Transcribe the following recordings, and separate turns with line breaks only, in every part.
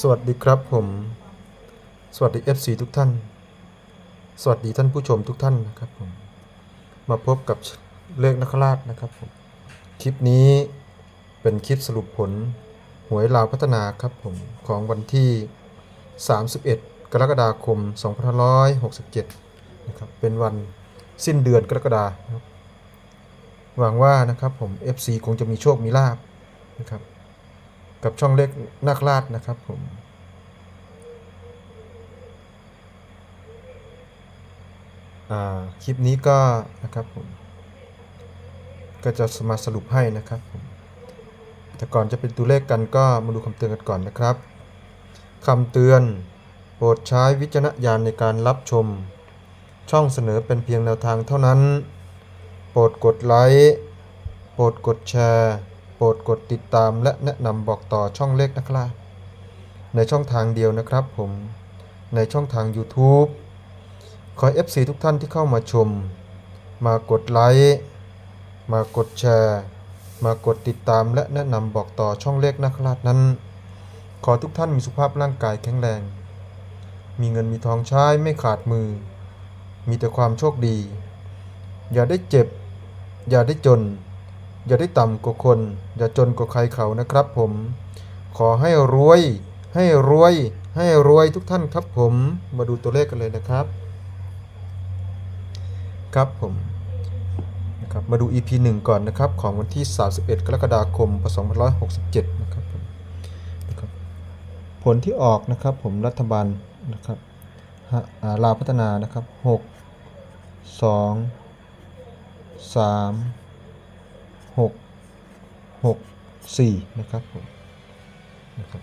สวัสดีครับผม สวัสดี FC ทุกท่าน สวัสดีท่านผู้ชมทุกท่านนะครับผม มาพบกับเลขนักราชนะครับผม คลิปนี้เป็นคลิปสรุปผลหวยลาวพัฒนาครับผม ของวันที่ 31 กรกฎาคม 2567 นะครับ เป็นวันสิ้นเดือนกรกฎาคมหวังว่านะครับผม FC คงจะมีโชคมีลาบนะครับ กับช่องเล็กนักลาดนะครับผมอ่าคลิปนี้ก็นะครับผมก็จะมาสรุปให้นะครับผมแต่ก่อนจะเป็นตัวเลขกันก็มาดูคำเตือนกันก่อนนะครับคำเตือนโปรดใช้วิจารณญาณในการรับชม ช่องเสนอเป็นเพียงแนวทางเท่านั้น โปรดกดไลค์โปรดกดแชร์ รดกดติดตามและแนะนำบอกต่อช่องเล็กนะครับ ในช่องทางเดียวนะครับผม ในช่องทาง YouTube ขอ FC ทุกท่านที่เข้ามาชม มากดไลค์มากดแชร์ มากดติดตามและแนะนำบอกต่อช่องเล็กนะครับนั้น ขอทุกท่านมีสุขภาพร่างกายแข็งแรง มีเงินมีทองใช้ไม่ขาดมือ มีแต่ความโชคดี อย่าได้เจ็บ อย่าได้จน อย่าได้ต่ำกว่าคน อย่าจนกว่าใครเขานะครับผม ขอให้รวย ให้รวย ให้รวยทุกท่านครับผม มาดูตัวเลขกันเลยนะครับ ครับผมนะครับมาดู EP 1 ก่อนนะครับ ของวันที่ 31 กรกฎาคมพศ2567 นะครับผมนะครับ ผลที่ออกนะครับผมรัฐบาลนะครับฮะลาวพัฒนานะครับ 6 2 3 6 4 นะครับผมนะครับ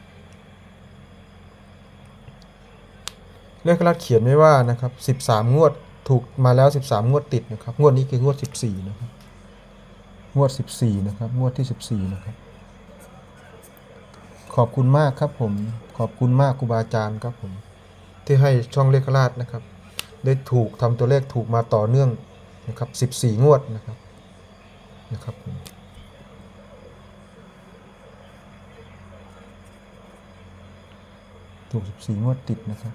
เลขรัดเขียนไว้ว่านะครับ 13 งวดถูกมาแล้ว 13 งวดติดนะครับ งวดนี้คืองวด 14 นะครับ งวด 14 นะครับ งวดที่ 14 นะครับ ขอบคุณมากครับผม ขอบคุณมากครูบาอาจารย์ครับผม ที่ให้ช่องเลขราชนะครับ ได้ถูกทำตัวเลขถูกมาต่อเนื่องนะครับ 14 งวดนะครับ นะครับผม ถูก 14 งวดติดนะครับ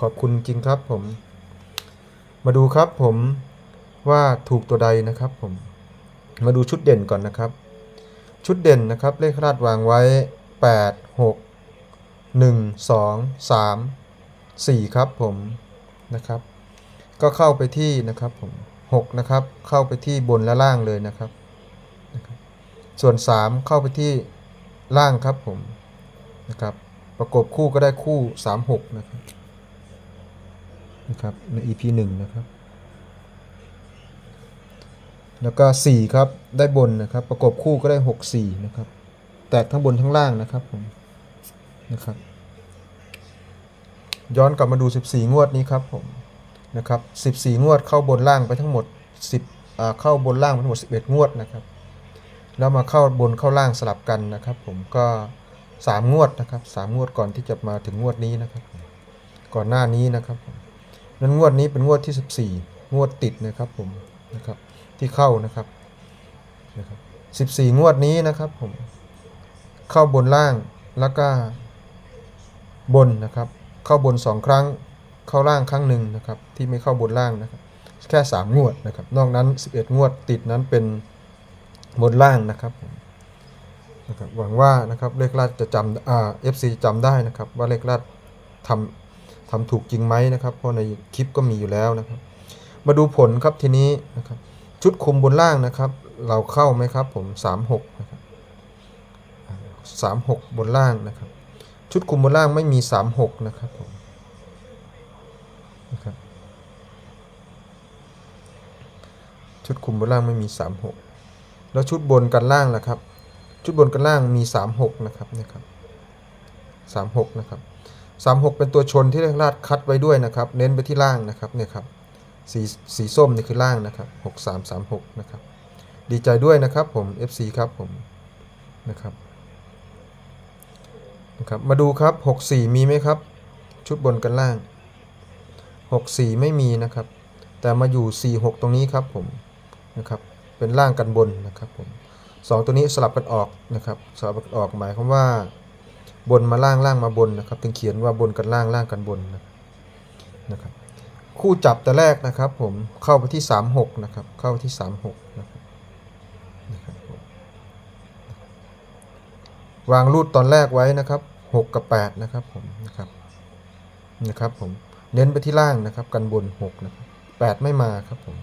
ขอบคุณจริงครับผม มาดูครับผมว่าถูกตัวใดนะครับผม มาดูชุดเด่นก่อนนะครับ ชุดเด่นนะครับ เลขราดวางไว้ 8 6 1 2 3 4 ครับผมนะครับ ก็เข้าไปที่นะครับผม6นะครับเข้าไปที่บนและล่างเลยนะครับนะครับส่วน 3 เข้าไปที่ล่างครับผมนะครับ ประกบคู่ก็ได้คู่ 3 6 นะครับนะครับใน EP 1 นะครับ แล้วก็ 4 ครับ ได้บนนะครับ ประกบคู่ก็ได้ 6 4 นะครับ แตกทั้งบนทั้งล่างนะครับผมนะครับ ย้อนกลับมาดู 14 งวดนี้ครับผมนะครับ 14 งวดเข้าบนล่างไปทั้งหมด 10เข้าบนล่างไปทั้งหมด 11 งวดนะครับ แล้วมาเข้าบนเข้าล่างสลับกันนะครับ ผมก็ สามงวดนะครับสามงวดก่อนที่จะมาถึงงวดนี้นะครับ ก่อนหน้านี้นะครับนั้นงวดนี้เป็นงวดที่ 14 งวดติดนะครับผมนะครับที่เข้านะครับนะครับ 14 งวดนี้นะครับผมเข้าบนล่างแล้วก็บนนะครับ เข้าบน 2 ครั้งเข้าล่างครั้งหนึ่งนะครับ ที่ไม่เข้าบนล่างนะครับ แค่ 3 งวดนะครับ นอกนั้น 11 งวดติดนั้นเป็นบนล่างนะครับผม นะครับหวังว่านะครับเลขลัดจะจำอ่า FC จำได้นะครับ ว่าเลขลัดทำทำถูกจริงไหมนะครับ เพราะในคลิปก็มีอยู่แล้วนะครับ มาดูผลครับทีนี้นะครับ ชุดคุมบนล่างนะครับ เราเข้าไหมครับ ผม36นะครับ36 บนล่างนะครับ ชุดคุมบนล่างไม่มี 36 นะครับผมนะครับชุดคุมบนล่างไม่มี 36 แล้วชุดบนกันล่างล่ะครับ ชุดบนกันล่างมี 36 นะครับนะครับ36 นะครับ 36 เป็นตัวชนที่เรียกลาดคัดไว้ด้วยนะครับ เน้นไปที่ล่างนะครับเนี่ยครับสีสีส้มนี่คือล่างนะครับ 6336 นะครับ ดีใจด้วยนะครับผม FC ครับผมนะครับนะครับมาดูครับ 64 มีไหมครับ ชุดบนกันล่าง 64 ไม่มีนะครับ แต่มาอยู่ 46 ตรงนี้ครับผมนะครับเป็นล่างกันบนนะครับผม สองตัวนี้สลับกันออกนะครับสลับกันออกหมายความว่า บนมาล่างล่างมาบนนะครับถึงเขียนว่าบนกันล่างล่างกันบนนะนะครับคู่จับแต่แรกนะครับผมเข้าไปที่ 36นะครับเข้าไปที่ 36นะครับนะครับวางรูดตอนแรกไว้นะครับ6กับ8นะครับผมนะครับนะครับผมเน้นไปที่ล่างนะครับ กันบน6นะครับ8ไม่มาครับผม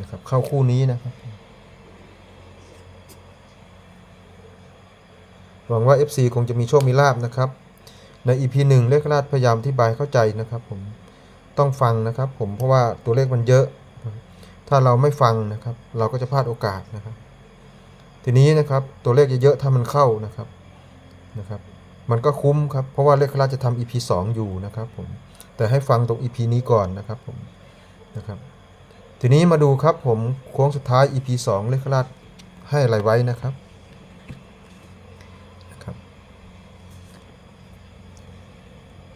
นะครับเข้าคู่นี้นะครับ หวังว่า FC คงจะมีโชคมีลาบนะครับ ใน EP 1 เลขราชพยายามอธิบายเข้าใจนะครับ ผมต้องฟังนะครับผมเพราะว่าตัวเลขมันเยอะ ถ้าเราไม่ฟังนะครับ เราก็จะพลาดโอกาสนะครับ ทีนี้นะครับตัวเลขเยอะๆถ้ามันเข้านะครับนะครับ มันก็คุ้มครับเพราะว่าเลขราชจะทำ EP 2 อยู่นะครับ ผมแต่ให้ฟังตรง EP นี้ก่อนนะครับผมนะครับทีนี้มาดูครับผมโค้งสุดท้าย EP 2 เลขราชให้อะไรไว้นะครับ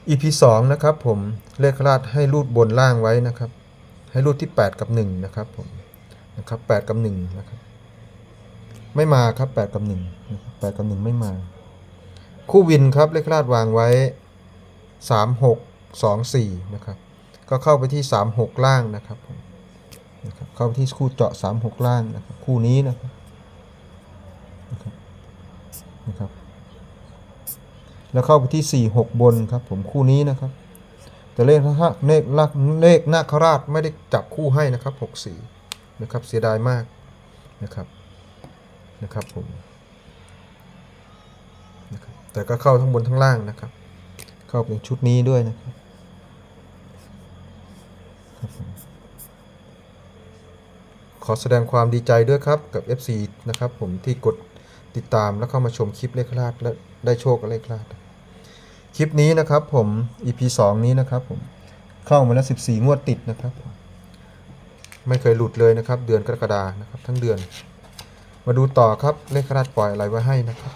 EP 2นะครับผมเลขราชให้รูดบนล่างไว้นะครับ ให้รูดที่ 8 กับ 1 นะครับผมนะครับ8กับ1นะครับไม่มาครับ 8 กับ18กับ 1 ไม่มา คู่วินครับเลขราชวางไว้ 3 6 2 4นะครับก็เข้าไปที่ 3 6 ล่างนะครับผมนะครับเข้าไปที่คู่เจาะ 3 6 ล่างนะครับคู่นี้นะครับนะครับ แล้วเข้าไปที่ 4 6 บนครับผมคู่นี้นะครับ แต่เลขนะฮะเลขลักเลขนาคราชไม่ได้จับคู่ให้นะครับ 6 4 นะครับเสียดายมากนะครับนะครับผมนะครับแต่ก็เข้าทั้งบนทั้งล่างนะครับ เข้าเป็นชุดนี้ด้วยนะครับขอแสดงความดีใจด้วยครับกับ FC นะครับผมที่กดติดตามแล้วเข้ามาชมคลิปเลขราชและได้โชคกับเลขราช คลิปนี้นะครับผม EP 2 นี้นะครับผมเข้ามาแล้ว 14 งวดติดนะครับไม่เคยหลุดเลยนะครับ เดือนกรกฎานะครับ ทั้งเดือน มาดูต่อครับเลขราชปล่อยอะไรไว้ให้นะครับ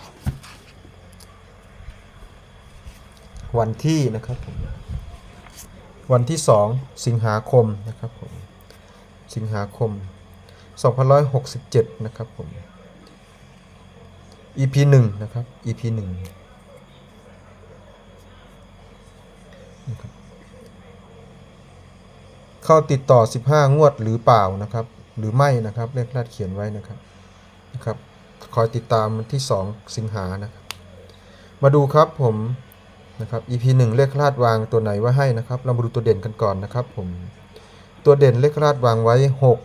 วันที่นะครับผมวันที่ 2 สิงหาคมนะครับผมสิงหาคม 2567 นะครับผม EP 1 นะครับ EP 1 เข้าติดต่อ 15 งวดหรือเปล่านะครับ หรือไม่นะครับเลขราดเขียนไว้นะครับนะครับคอยติดตามที่ 2 สิงหานะครับ มาดูครับผมนะครับ EP 1 เลขราดวางตัวไหนไว้ให้นะครับ เรามาดูตัวเด่นกันก่อนนะครับผมตัวเด่นเลขราดวางไว้ 6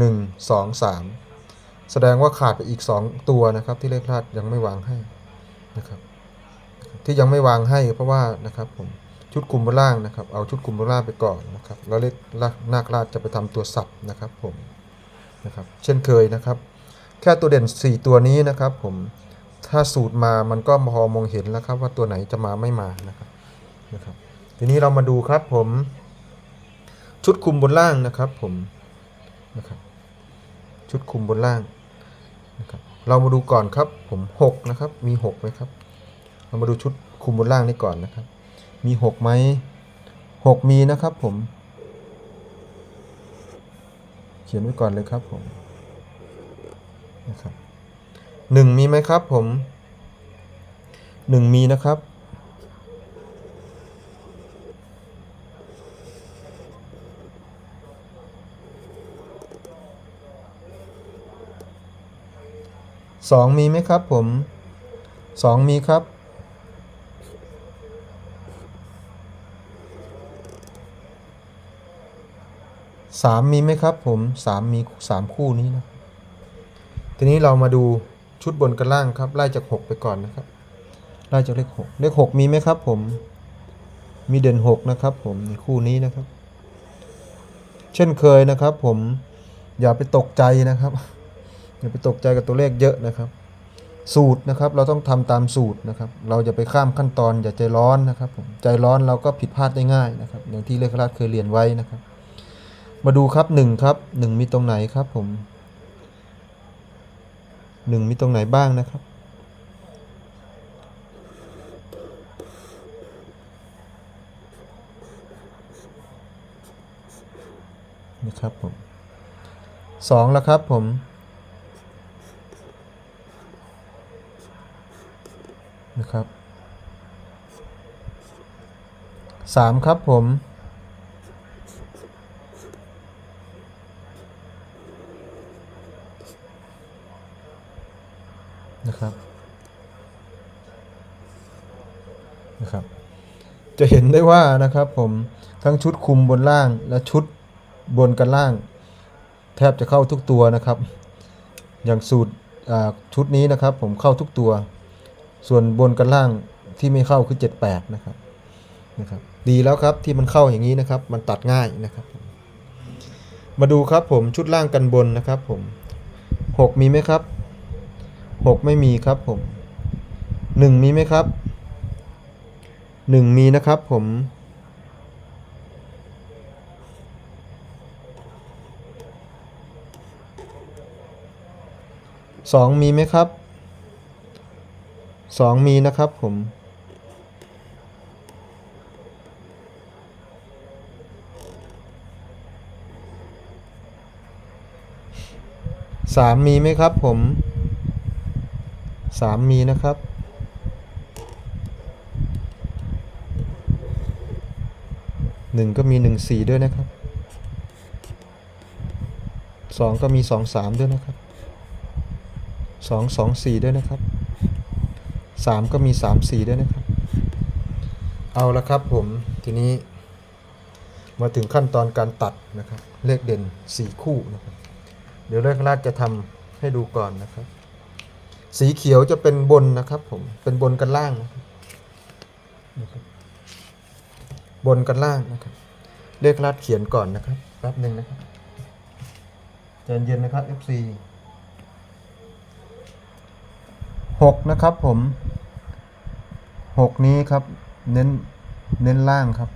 1 2 3 แสดงว่าขาดไปอีก 2 ตัวนะครับ ที่เลขราดยังไม่วางให้นะครับที่ยังไม่วางให้เพราะว่านะครับผม ชุดกลุ่มบนล่างนะครับ เอาชุดกลุ่มบนล่างไปก่อนนะครับ แล้วเลขนาคราชจะไปทำตัวสับนะครับผมนะครับ เช่นเคยนะครับ แค่ตัวเด่น 4 ตัวนี้นะครับผม ถ้าสูตรมามันก็พอมองเห็นแล้วครับว่าตัวไหนจะมาไม่มานะครับนะครับ ทีนี้เรามาดูครับผม ชุดคุมบนล่างนะครับผมนะครับ ชุดคุมบนล่างนะครับ เรามาดูก่อนครับผม 6 นะครับ มี6ไหมครับ เรามาดูชุดคุมบนล่างนี่ก่อนนะครับ มีหกไหมหกมีนะครับผม เขียนไว้ก่อนเลยครับผมนะครับหนึ่งมีไหมครับผมหนึ่งมีนะครับสองมีไหมครับผมสองมีครับ สามมีไหมครับผมสามมีสามคู่นี้นะทีนี้เรามาดูชุดบนกับล่างครับ ไล่จากหกไปก่อนนะครับ ไล่จากเลขหกเลขหกมีไหมครับผม มีเด่นหกนะครับผมในคู่นี้นะครับ เช่นเคยนะครับผมอย่าไปตกใจนะครับ อย่าไปตกใจกับตัวเลขเยอะนะครับ สูตรนะครับเราต้องทำตามสูตรนะครับ เราจะไปข้ามขั้นตอนอย่าใจร้อนนะครับผมใจร้อนเราก็ผิดพลาดได้ง่ายนะครับ อย่างที่เลขราชเคยเรียนไว้นะครับ มาดูครับหนึ่งครับหนึ่งมีตรงไหนครับผมหนึ่งมีตรงไหนบ้างนะครับ นะครับผมสองแล้วครับผมนะครับสามครับผม นะครับ นะครับ จะเห็ นได้ว่านะครับผมทั้งชุดคุมบนล่างและชุดบนกันล่าง แทบจะเข้าทุกตัวนะครับ อย่างสูตรชุดนี้นะครับ ผมเข้าทุกตัว ส่วนบนกันล่างที่ไม่เข้าคือ 78 นะครับนะครับ ดีแล้วครับที่มันเข้าอย่างนี้นะครับ มันตัดง่ายนะครับมมาดูครับผมชุดล่างกันบนนะครับ ผม 6 มีไหมครับ 6 ไม่มีครับผม 1 มีไหมครับ 1มีนะครับผมสองมีไหมครับสองมีนะครับผมสามมีไหมครับผมสามมีนะครับ หนึ่งก็มีหนึ่งสี่ด้วยนะครับสองก็มีสองสามด้วยนะครับสองสองสี่ด้วยนะครับสามก็มีสามสี่ด้วยนะครับ เอาละครับผมทีนี้ มาถึงขั้นตอนการตัดนะครับ เลขเด่นสี่คู่นะครับ เดี๋ยวเลขราชจะทำให้ดูก่อนนะครับ สีเขียวจะเป็นบนนะครับผมเป็นบนกันล่างนะครับ บนกันล่างนะครับเลขราชเขียนก่อนนะครับแป๊บหนึ่งนะครับใจเย็นนะครับ FC หกนะครับผมหกนี้ครับ เน้นเน้นล่างครับ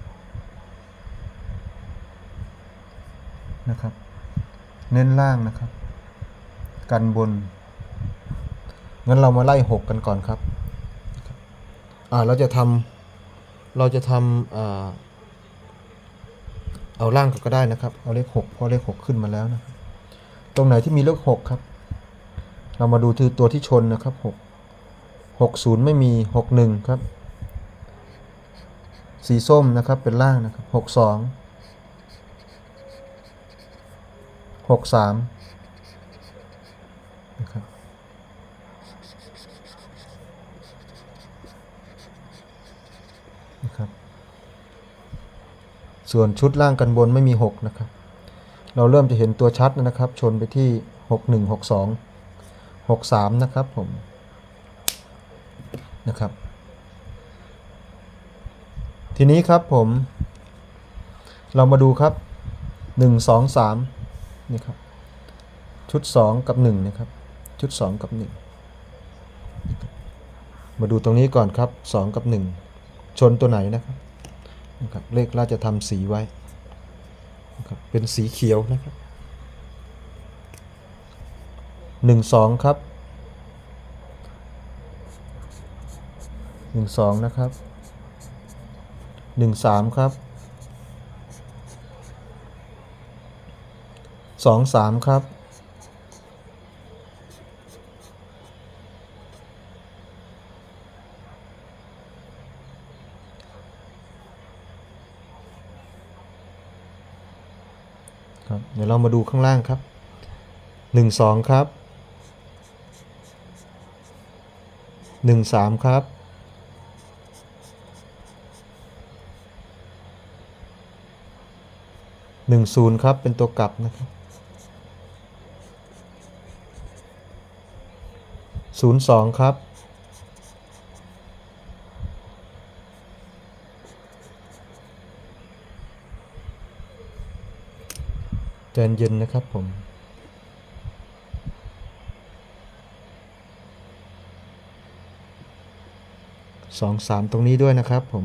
นะครับ เน้นล่างนะครับ กันบน งั้นเรามาไล่หกกันก่อนครับ อ่าเราจะทำ เราจะทำเอาล่างก็ได้นะครับ เอาเลข6เพราะเลข 6 ขึ้นมาแล้วนะครับ ตรงไหนที่มีเลข 6 ครับ เรามาดูที่ตัวที่ชนนะครับ 6 60 ไม่มี 61 ครับ สีส้มนะครับเป็นล่างนะครับ 62 63 ส่วนชุดล่างกันบนไม่มีหกนะครับ เราเริ่มจะเห็นตัวชัดนะครับ ชนไปที่หกหนึ่งหกสองหกสามนะครับผม นะครับ ทีนี้ครับผม เรามาดูครับ 1 2 3 นี่ครับ ชุด 2 กับ 1 นะครับ ชุด 2 กับ 1 มาดูตรงนี้ก่อนครับ 2 กับ 1 ชนตัวไหนนะครับ นะครับเลขราชทำสีไว้นะครับเป็นสีเขียวนะครับ1 2ครับหนึ่งสองนะครับหนึ่งสามครับสองสามครับครับ เดี๋ ยวเรามาดูข้างล่างครับหนึ่งสองครับหนึ่งสามครับ หนึ่งศูนย์ครับเป็นตัวกลับนะครับศูนย์สองครับ ใจเย็นนะครับผม สองสามตรงนี้ด้วยนะครับผม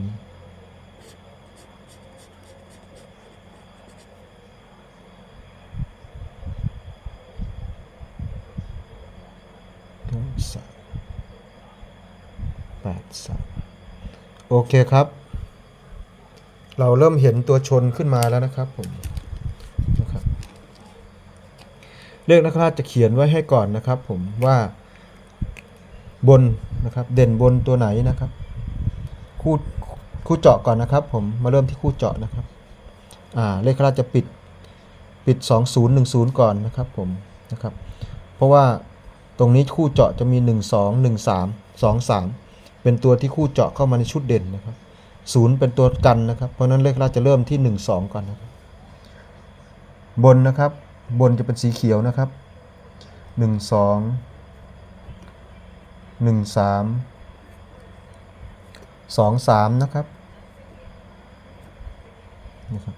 สามแปดสามโอเคครับ เราเริ่มเห็นตัวชนขึ้นมาแล้วนะครับผมนะครับ เลขนักราชจะเขียนไว้ให้ก่อนนะครับ ผมว่าบนนะครับ เด่นบนตัวไหนนะครับ คู่คู่เจาะก่อนนะครับ ผมมาเริ่มที่คู่เจาะนะครับ อ่าเลขราชจะปิดปิด 2010 ก่อนนะครับผมนะครับ เพราะว่าตรงนี้คู่เจาะจะมี 1 2 1 3 2 3 เป็นตัวที่คู่เจาะเข้ามาในชุดเด่นนะครับศูนย์เป็นตัวกันนะครับ เพราะนั้นเลขราชจะเริ่มที่ 1 2 ก่อนนะครับ บนนะครับ บนจะเป็นสีเขียวนะครับ 1 2 1 3สองสามนะครับนะครับ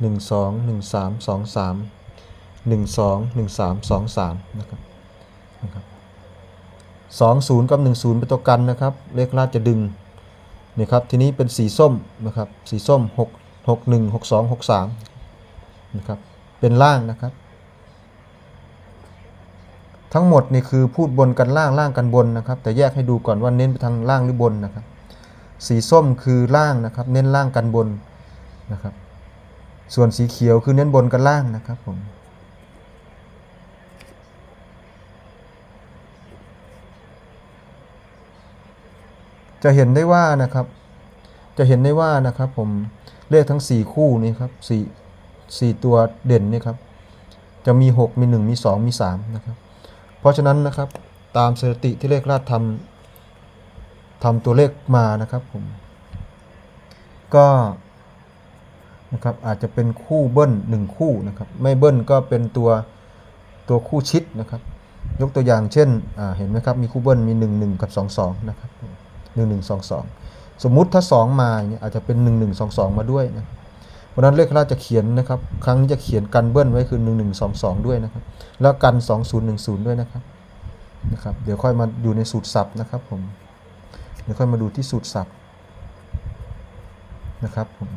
หนึ่งสองหนึ่งสามสองสามหนึ่งสองหนึ่งสามสองสามนะครับนะครับสองศูนย์กับหนึ่งศูนย์เป็นตัวกันนะครับ เลขราชจะดึงนี่ครับทีนี้เป็นสีส้มนะครับ สีส้มหกหกหนึ่งหกสองหกสามนะครับ เป็นล่างนะครับ ทั้งหมดนี่คือพูดบนกันล่างล่างกันบนนะครับ แต่แยกให้ดูก่อนว่าเน้นไปทางล่างหรือบนนะครับ สีส้มคือล่างนะครับ เน้นล่างกันบนนะครับ ส่วนสีเขียวคือเน้นบนกันล่างนะครับผมจะเห็นได้ว่านะครับ จะเห็นได้ว่านะครับผมเลขทั้ง 4 คู่นี้ครับสี่ สี่ตัวเด่นนี่ครับจะมี 6 มี 1 มี 2 มี 3 นะครับ เพราะฉะนั้นนะครับตามสถิติที่เลขราดทำทำตัวเลขมานะครับผมก็นะครับอาจจะเป็นคู่เบิ้ลหนึ่งคู่นะครับไม่เบิ้ลก็เป็นตัวตัวคู่ชิดนะครับ ยกตัวอย่างเช่นเห็นไหมครับมีคู่เบิ้ลมี 1 1 กับ 2 2 นะครับ 1 1 2 2 สมมุติถ้า 2 มาอย่างเงี้ยอาจจะเป็น 1 1 2 2 มาด้วยนะ เพราะนั้นเลขราชจะเขียนนะครับ ครั้งนี้จะเขียนกันเบิ้ลไว้คือ 1 1 2 2 ด้วยนะครับ แล้วกัน 2 0 1 0 ด้วยนะครับนะครับ เดี๋ยวค่อยมาอยู่ในสูตรศัพท์นะครับผม เดี๋ยวค่อยมาดูที่สูตรศัพท์นะครับผม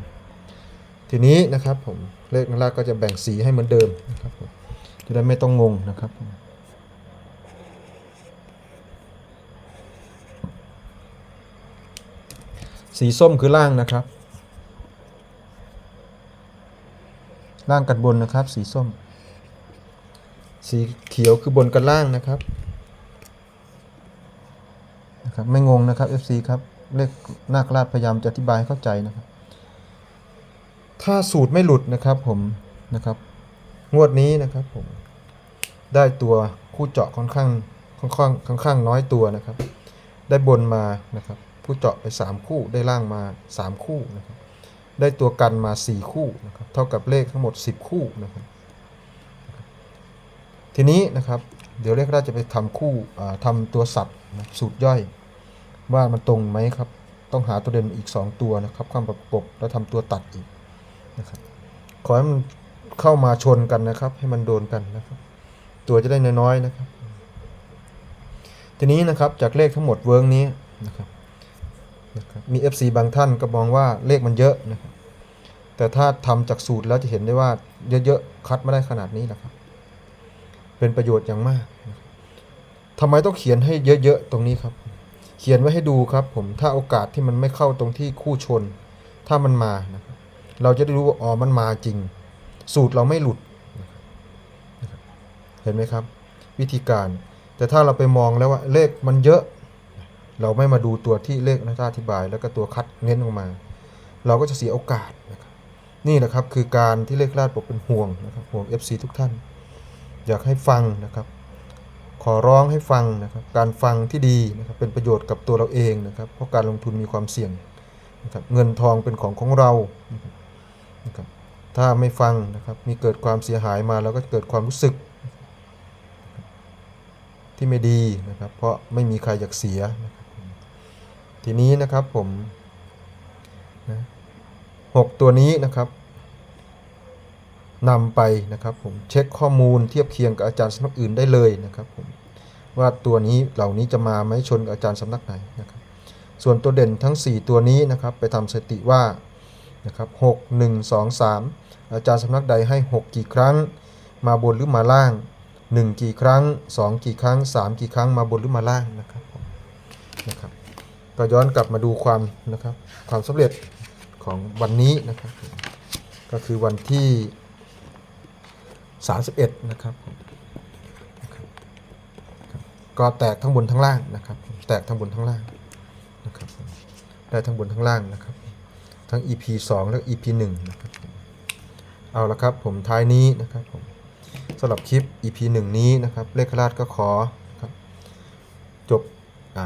ทีนี้นะครับผม เลขนักล่าก็จะแบ่งสีให้เหมือนเดิมนะครับผมจะได้ไม่ต้องงงนะครับผมสีส้มคือล่างนะครับ ล่างกันบนนะครับ สีส้ม สีเขียวคือบนกันล่างนะครับนะครับไม่งงนะครับ FC ครับเลขนาคราชพยายามจะอธิบายให้เข้าใจนะครับ ถ้าสูตรไม่หลุดนะครับผมนะครับ งวดนี้นะครับผมได้ตัวคู่เจาะค่อนข้างค่อนข้างค่อนข้างน้อยตัวนะครับ ได้บนมานะครับคู่เจาะไป 3 คู่ได้ล่างมา 3 คู่นะครับ ได้ตัวกันมา 4 คู่นะครับเท่ากับเลขทั้งหมด 10 คู่นะครับทีนี้นะครับเดี๋ยวเลขราจะไปทำคู่อ่าทำตัวสับนะสูตรย่อย ว่ามันตรงไหมครับ ต้องหาตัวเด่นอีก 2 ตัวนะครับความประกบแล้วทำตัวตัดอีกนะครับขอให้มันเข้ามาชนกันนะครับ ให้มันโดนกันนะครับ ตัวจะได้น้อยๆนะครับ ทีนี้นะครับจากเลขทั้งหมดเวิร์กนี้นะครับ มี FC บางท่านก็มองว่าเลขมันเยอะนะครับแต่ถ้าทำจากสูตรแล้วจะเห็นได้ว่าเยอะๆคัดไมาได้ขนาดนี้นะครับ เป็นประโยชน์อย่างมากนะครับทำไมต้องเขียนให้เยอะๆตรงนี้ครับ เขียนไว้ให้ดูครับผมถ้าโอกาสที่มันไม่เข้าตรงที่คู่ชน ถ้ามันมานะครับเราจะได้รู้ว่าอ๋อมันมาจริง สูตรเราไม่หลุดนะเห็นไหมครับ วิธีการ แต่ถ้าเราไปมองแล้วว่าเลขมันเยอะ เราไม่มาดูตัวที่เลขนักอธิบาย แล้วก็ตัวคัดเน้นออกมา เราก็จะเสียโอกาสนะครับนี่แหละครับคือการที่เลขลาดบอกเป็นห่วงนะครับห่วง FC ทุกท่าน อยากให้ฟังนะครับขอร้องให้ฟังนะครับการฟังที่ดีนะครับเป็นประโยชน์กับตัวเราเองนะครับเพราะการลงทุนมีความเสี่ยงนะครับเงินทองเป็นของของเรานะครับนะครับถ้าไม่ฟังนะครับมีเกิดความเสียหายมาแล้วก็เกิดความรู้สึก ที่ไม่ดีนะครับเพราะไม่มีใครอยากเสียนะครับ ทีนี้นะครับผมนะหกตัวนี้นะครับนำไปนะครับผมเช็คข้อมูลเทียบเคียงกับอาจารย์สำนักอื่นได้เลยนะครับผมว่าตัวนี้เหล่านี้จะมาไหมชนกับอาจารย์สำนักไหนนะครับ ส่วนตัวเด่นทั้ง 4 ตัวนี้นะครับ ไปทำสติว่านะครับหกหนึ่งสองสามอาจารย์สำนักใดให้ 6 กี่ครั้ง มาบนหรือมาล่าง 1 กี่ครั้ง 2 กี่ครั้ง 3 กี่ครั้งมาบนหรือมาล่างนะครับนะครับ ก็ย้อนกลับมาดูความนะครับความสำเร็จของวันนี้นะครับ ก็คือวันที่ 31 นะครับก็แตกทั้งบนทั้งล่างนะครับ แตกทั้งบนทั้งล่างนะครับได้ทั้งบนทั้งล่างนะครับ ทั้ง EP 2 และ EP 1นะครับเอาละครับผมท้ายนี้นะครับผมสำหรับคลิป EP 1 นี้นะครับเลขราชก็ขอนะครับจบอ่า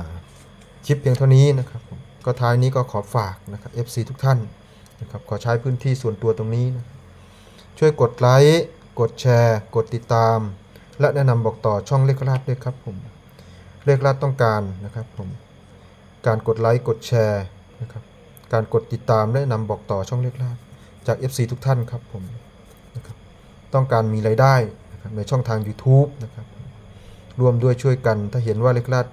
ค ลิปเพียงเท่านี้นะครับก็ท้ายนี้ก็ขอฝากนะครับ FC ทุกท่านนะครับขอใช้พื้นที่ส่วนตัวตรงนี้นะช่วยกดไลค์กดแชร์ กดติดตาม และแนะนำบอกต่อช่องเลขราชด้วยครับผมเลขราชต้องการนะครับผมการกดไลค์กดแชร์นะครับการกดติดตามและนำบอกต่อช่องเล็กลาดจาก FC ทุกท่านครับผมนะครับต้องการมีรายได้นะครับในช่องทาง YouTube นะครับร่วมด้วยช่วยกันถ้าเห็นว่าเล็กลาด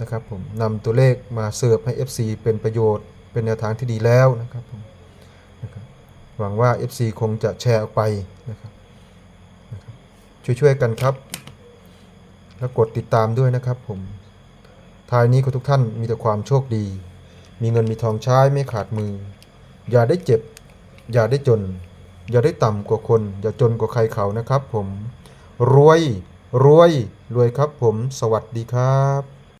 นะครับผมนำตัวเลขมาเสิร์ฟให้ FC เป็นประโยชน์ เป็นแนวทางที่ดีแล้วนะครับผมนะครับหวังว่า FC คงจะแชร์ออกไปนะครับนะครับช่วยๆกันครับ แล้วกดติดตามด้วยนะครับผมท้ายนี้ขอทุกท่านมีแต่ความโชคดี มีเงินมีทองใช้ไม่ขาดมือ อย่าได้เจ็บ อย่าได้จน อย่าได้ต่ำกว่าคน อย่าจนกว่าใครเขานะครับผมรวยรวยรวยครับผม สวัสดีครับ